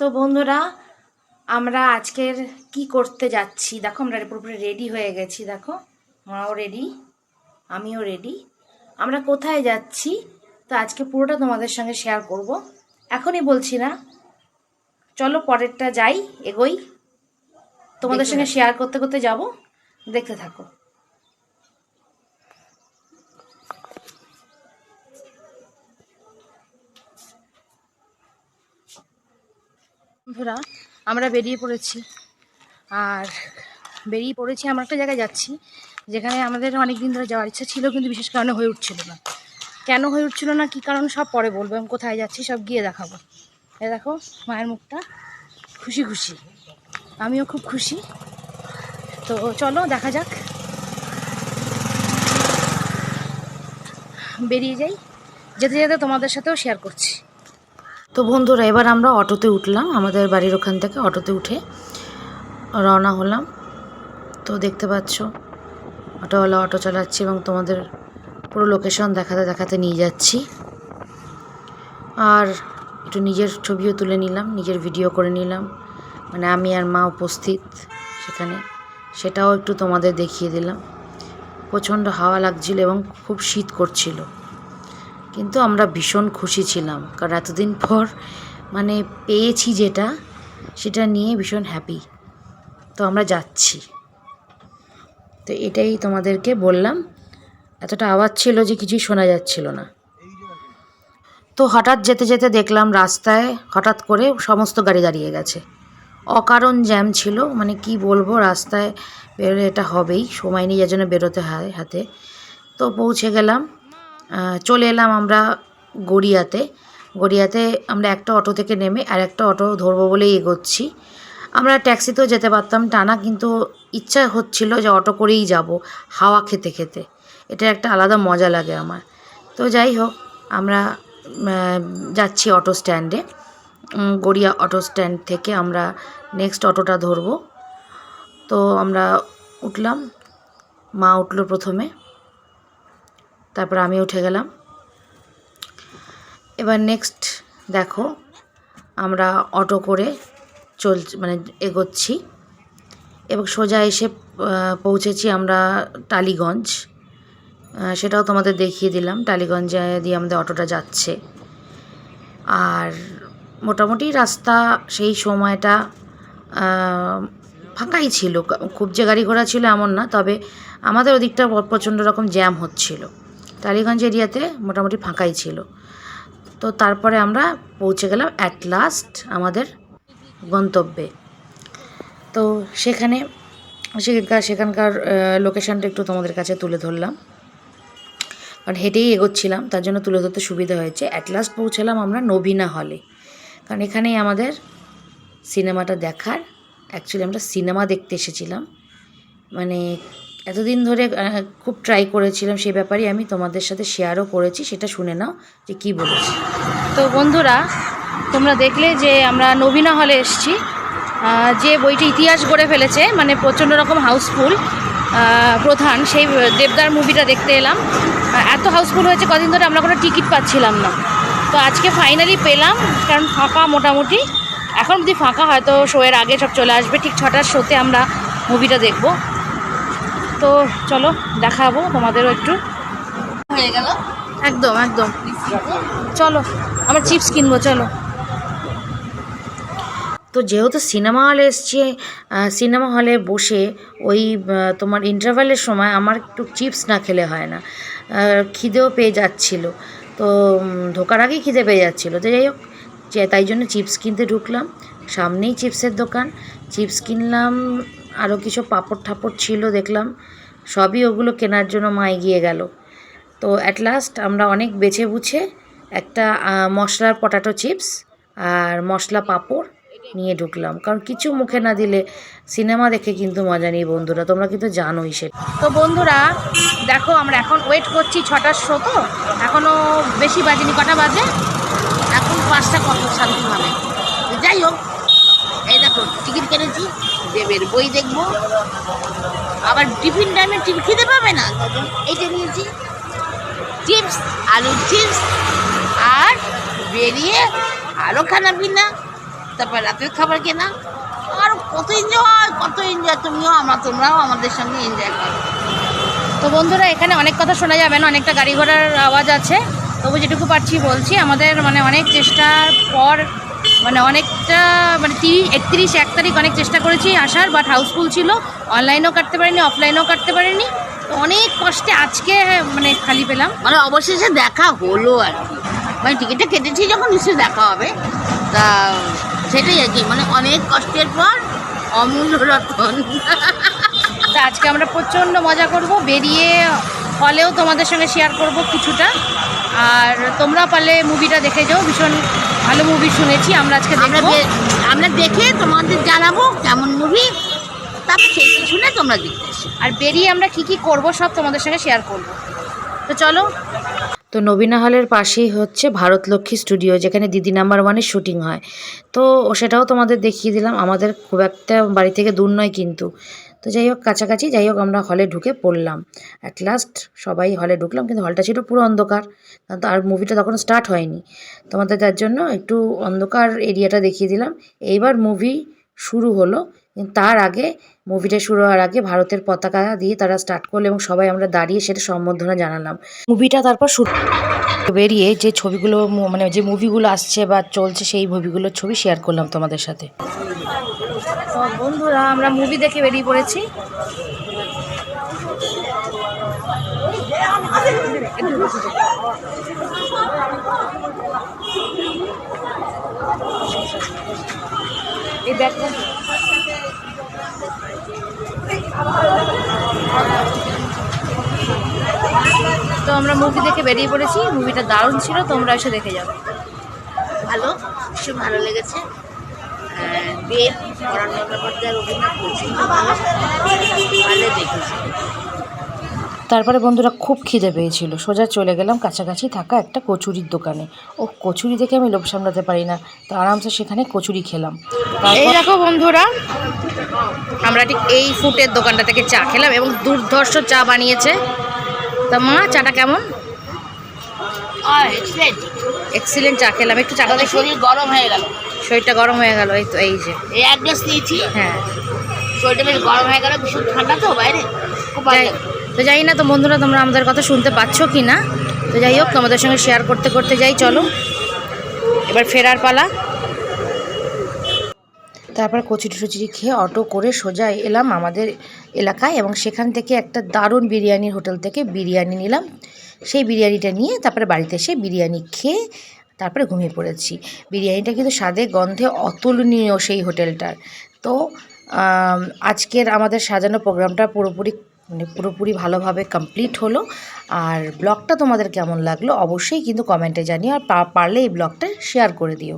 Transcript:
তো বন্ধুরা আমরা আজকের কি করতে যাচ্ছি? দেখো আমরা পুরোপুরি রেডি হয়ে গেছি দেখো। মাও রেডি আমিও রেডি আমরা কোথায় যাচ্ছি? তো আজকে পুরোটা তোমাদের সঙ্গে শেয়ার করব। এখনই বলছি না। চলো পরেরটা যাই এগোই। তোমাদের সঙ্গে শেয়ার করতে করতে যাব। দেখতে থাকো। বন্ধুরা, আমরা বেরিয়ে পড়েছি। আর বেরিয়ে পড়েছি, আমরা একটা জায়গায় যাচ্ছি, যেখানে আমাদের অনেক দিন ধরে যাওয়ার ইচ্ছা ছিল, কিন্তু বিশেষ কারণে হয়ে উঠছিল না। কেন হয়ে উঠছিল না, কী কারণ সব পরে বলব আমি কোথায় যাচ্ছি সব গিয়ে দেখাবো। এ দেখো, মায়ের মুখটা খুশি খুশি। আমিও খুব খুশি। তো চলো, দেখা যাক। বেরিয়ে যাই। যেতে যেতে তোমাদের সাথেও শেয়ার করছি। তো বন্ধুরা, এবার আমরা অটোতে উঠলাম, আমাদের বাড়ির ওখান থেকে অটোতে উঠে রওনা হলাম। তো দেখতে পাচ্ছ, অটোওয়ালা অটো চালাচ্ছি এবং তোমাদের পুরো লোকেশন দেখাতে দেখাতে নিয়ে যাচ্ছি। আর একটু নিজের ছবিও তুলে নিলাম, নিজের ভিডিও করে নিলাম। মানে আমি আর মা উপস্থিত সেখানে, সেটাও একটু তোমাদের দেখিয়ে দিলাম। প্রচণ্ড হাওয়া লাগছিল এবং খুব শীত করছিল। কিন্তু আমরা ভীষণ খুশি ছিলাম, কারণ এতদিন পর মানে পেয়েছি যেটা, সেটা নিয়ে ভীষণ হ্যাপি তো আমরা যাচ্ছি। তো এটাই তোমাদেরকে বললাম, এতটা আওয়াজ ছিল যে কিছুই শোনা যাচ্ছিল না। তো হঠাৎ যেতে যেতে দেখলাম রাস্তায় হঠাৎ করে সমস্ত গাড়ি দাঁড়িয়ে গেছে। অকারণ জ্যাম ছিল মানে কি বলব, রাস্তায় বেরোলে এটা হবেই, সময় নিয়ে যার জন্য বেরোতে হয় হাতে। তো পৌঁছে গেলাম। চলে এলাম আমরা গড়িয়াতে। গড়িয়াতে আমরা একটা অটো থেকে নেমে আর একটা অটো ধরবো বলেই এগোচ্ছি। আমরা ট্যাক্সিতেও যেতে পারতাম টানা, কিন্তু ইচ্ছা হচ্ছিল যে অটো করেই যাব, হাওয়া খেতে খেতে। এটা একটা আলাদা মজা লাগে আমার। তো যাই হোক, আমরা যাচ্ছি অটো স্ট্যান্ডে। গড়িয়া অটো স্ট্যান্ড থেকে আমরা নেক্সট অটোটা ধরবো। তো আমরা উঠলাম। মা উঠল প্রথমে। তারপর আমি উঠে গেলাম। এবার নেক্সট দেখো, আমরা অটো করে চল মানে এগোচ্ছি এবং সোজা এসে পৌঁছেছি আমরা টালিগঞ্জ। সেটাও তোমাদের দেখিয়ে দিলাম, টালিগঞ্জে দিয়ে আমাদের অটোটা যাচ্ছে। আর মোটামুটি রাস্তা সেই সময়টা ফাঁকাই ছিল। খুব যে গাড়ি ঘোড়া ছিল এমন না, তবে আমাদের ওদিকটা প্রচণ্ড রকম জ্যাম হচ্ছিল। টালিগঞ্জ এরিয়াতে মোটামুটি ফাঁকাই ছিল। তো তারপরে আমরা পৌঁছে গেলাম অ্যাট লাস্ট আমাদের গন্তব্যে। তো সেখানে সেখানকার সেখানকার লোকেশানটা একটু তোমাদের কাছে তুলে ধরলাম। কারণ হেঁটেই এগোচ্ছিলাম, তার জন্য তুলে ধরতে সুবিধা হয়েছে। অ্যাট লাস্ট পৌঁছালাম আমরা নবীনা হলে কারণ এখানেই আমাদের সিনেমাটা দেখার। অ্যাকচুয়ালি আমরা সিনেমা দেখতে এসেছিলাম। মানে এতদিন ধরে খুব ট্রাই করেছিলাম সেই ব্যাপারে আমি তোমাদের সাথে শেয়ারও করেছি, সেটা শুনে নাও যে কী বলেছি। তো বন্ধুরা, তোমরা দেখলে যে আমরা নবীনা হলে এসেছি। যে বইটি ইতিহাস গড়ে ফেলেছে মানে প্রচণ্ড রকম হাউসফুল প্রধান, সেই দেবদার মুভিটা দেখতে এলাম। এত হাউসফুল হয়েছে, কদিন ধরে আমরা কোনো টিকিট পাচ্ছিলাম না। তো আজকে ফাইনালি পেলাম, কারণ ফাঁকা মোটামুটি। এখন যদি ফাঁকা, হয়তো শোয়ের আগে সব চলে আসবে, ঠিক ছটার শোতে আমরা মুভিটা দেখব। তো চলো দেখাবো তোমাদেরও একটু। হয়ে গেল। একদম একদম। চলো আমরা চিপস কিনবো চলো। তো যেহেতু সিনেমা হলে এসছে সিনেমা হলে বসে ওই তোমার ইন্টারভ্যালের সময় আমার একটু চিপস না খেলে হয় না। খিদেও পেয়ে যাচ্ছিল। তো ঢোকার আগেই খিদে পেয়ে যাচ্ছিল। তো যাই হোক তাই জন্য চিপস কিনতে ঢুকলাম। সামনেই চিপসের দোকান। চিপস কিনলাম আরও কিছু পাপড় ঠাপড় ছিল দেখলাম, সবই ওগুলো কেনার জন্য মা এগিয়ে গেল। তো অ্যাট লাস্ট আমরা অনেক বেছে বুছে একটা মশলার পটাটো চিপস আর মশলা পাঁপড় নিয়ে ঢুকলাম। কারণ কিছু মুখে না দিলে সিনেমা দেখে কিন্তু মজা নেই বন্ধুরা, তোমরা কিন্তু জানোই সেটা তো বন্ধুরা, দেখো আমরা এখন ওয়েট করছি ছটার শো তো এখনও বেশি বাজেনি, কটা বাজে? এখন পাঁচটা কত শান্তি হবে যাই হোক, এই দেখো টিকিট কেটেছি। দেবের বই দেখব। আবার টিফিন টাইমে খেতে পাবে না। এইটা নিয়েছি চিপস, আলুর চিপস, আর বেরিয়ে আরও খানা পিনা, তারপর রাতের খাবার কেনা। আর কত এনজয় কত এনজয় তুমিও আমরা তোমরাও আমাদের সঙ্গে এনজয় করো। তো বন্ধুরা, এখানে অনেক কথা শোনা যাবে না, অনেকটা গাড়ি ঘোড়ার আওয়াজ আছে। তবু যেটুকু পারছি বলছি, আমাদের মানে অনেক চেষ্টার পর মানে অনেকটা মানে তিরিশ একত্রিশ এক তারিখ অনেক চেষ্টা করেছি আসার বাট হাউসফুল ছিল। অনলাইনেও কাটতে পারিনি অফলাইনেও কাটতে পারিনি। তো অনেক কষ্টে আজকে মানে খালি পেলাম। মানে অবশেষে দেখা হলো আর কি। মানে টিকিটটা কেটেছি যখন নিশ্চয়ই দেখা হবে। তা সেটাই আর কি। মানে অনেক কষ্টের পর অমূল্য রতন। তা আজকে আমরা প্রচণ্ড মজা করব। বেরিয়ে হলেও তোমাদের সঙ্গে শেয়ার করব কিছুটা। আর তোমরা পারলে মুভিটা দেখে যাও ভীষণ ভালো মুভি শুনেছি আমরা আজকে আমরা দেখব। আমরা দেখে তোমাদের জানাব কেমন মুভি তারপর সেই শুনে তোমরা দেখতে আর বেরিয়ে আমরা কি কি করব সব তোমাদের সঙ্গে শেয়ার করব। তো চলো। তো নবীনা হলের পাশেই হচ্ছে ভারত লক্ষ্মী স্টুডিও যেখানে দিদি নাম্বার ওয়ানের শুটিং হয়। তো সেটাও তোমাদের দেখিয়ে দিলাম আমাদের খুব একটা বাড়ি থেকে দূর নয় কিন্তু। তো যাই হোক, কাছাকাছি, যাই হোক, আমরা হলে ঢুকে পড়লাম। অ্যাট লাস্ট সবাই হলে ঢুকলাম, কিন্তু হলটা ছিল পুরো অন্ধকার। কারণ তো আর মুভিটা তখন স্টার্ট হয়নি। তোমাদের তার জন্য একটু অন্ধকার এরিয়াটা দেখিয়ে দিলাম। এইবার মুভি শুরু হলো। তার আগে মুভিটা শুরু হওয়ার আগে ভারতের পতাকা দিয়ে তারা স্টার্ট করল এবং সবাই আমরা দাঁড়িয়ে সেটা সম্বর্ধনা জানালাম। মুভিটা তারপর শুরু বেরিয়ে যে ছবিগুলো মানে যে মুভিগুলো আসছে বা চলছে সেই মুভিগুলোর ছবি শেয়ার করলাম তোমাদের সাথে। বন্ধুরা, আমরা মুভি দেখে বেরিয়ে পড়েছি। তো আমরা মুভি দেখে বেরিয়ে পড়েছি মুভিটা দারুণ ছিল, তোমরা এসে দেখে যাও ভালো, ভীষণ ভালো লেগেছে। দেব পরাণ বন্দ্যোপাধ্যায়ের অভিনয় ভালো দেখেছি। তারপরে বন্ধুরা খুব খিদে পেয়েছিল। সোজা চলে গেলাম কাছাকাছি থাকা একটা কচুরির দোকানে। ও কচুরি দেখে আমি লোভ সামলাতে পারি না। তো আরামসে সেখানে কচুরি খেলাম। এই দেখো বন্ধুরা আমরা ঠিক এই ফুটের দোকানটা থেকে চা খেলাম এবং দুর্ধর্ষ চা বানিয়েছে। তা মা চাটা কেমন? এক্সেলেন্ট চা খেলাম। একটু তাহলে দেখি। শরীর গরম হয়ে গেল। শরীরটা গরম হয়ে গেল এই তো এই যে। এই এক গ্লাস নিয়েছি। হ্যাঁ। শরীরটা বেশ গরম হয়ে গেল ভীষণ ঠান্ডা তো বাইরে। খুব ভালো তো যাই না তো বন্ধুরা তোমরা আমাদের কথা শুনতে পাচ্ছ কি না? তো যাই হোক তোমাদের সঙ্গে শেয়ার করতে করতে যাই চলো। এবার ফেরার পালা। তারপর কচুরি টচুরি খেয়ে অটো করে সোজা এলাম আমাদের এলাকায় এবং সেখান থেকে একটা দারুণ বিরিয়ানির হোটেল থেকে বিরিয়ানি নিলাম। সেই বিরিয়ানিটা নিয়ে তারপরে বাড়িতে এসে বিরিয়ানি খেয়ে তারপরে ঘুমিয়ে পড়েছি। বিরিয়ানিটা কিন্তু স্বাদে গন্ধে অতুলনীয় সেই হোটেলটার। তো আজকের আমাদের সাজানো প্রোগ্রামটা পুরোপুরি মানে পুরোপুরি ভালোভাবে কমপ্লিট হলো। আর ব্লগটা তোমাদের কেমন লাগল অবশ্যই কিন্তু কমেন্টে জানিও। আর পারলে এই ব্লগটা শেয়ার করে দিও।